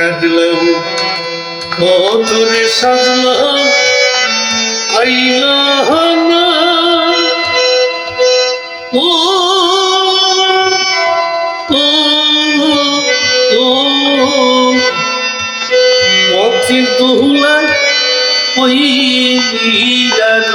কাঁদলাম। কত রে সাজলাম আইলা ও ও ও পথে দোলা ওই গেল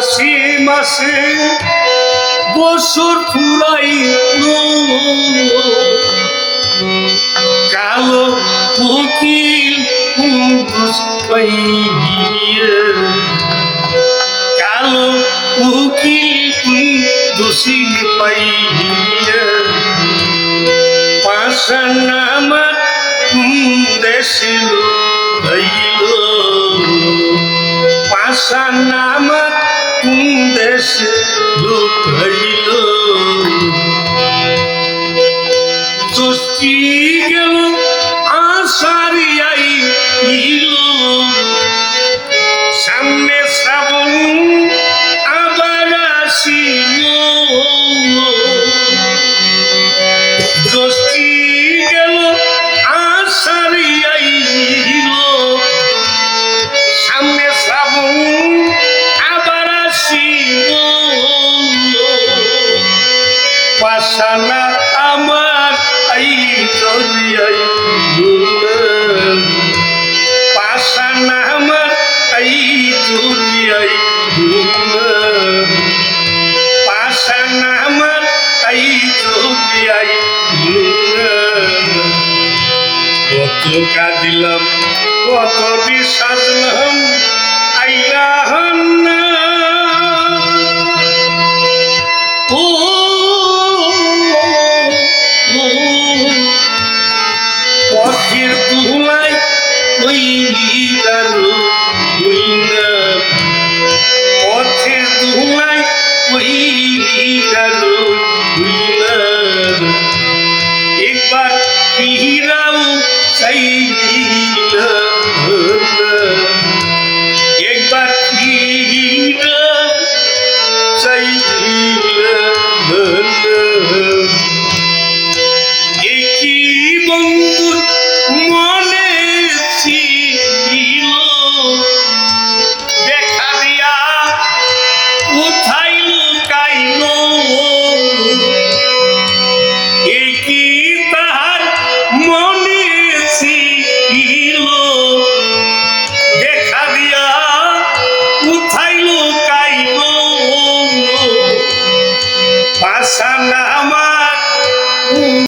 মাসে মাসে বছর ফুরাইলো কালো কোকিল পাইয়ে vendo পাশানা আমার আই জলিয়াই পাশানা আমার আই জলিয়াই পাশানা আমার আই জলিয়াই কত কাঁদিলাম, কত আইলা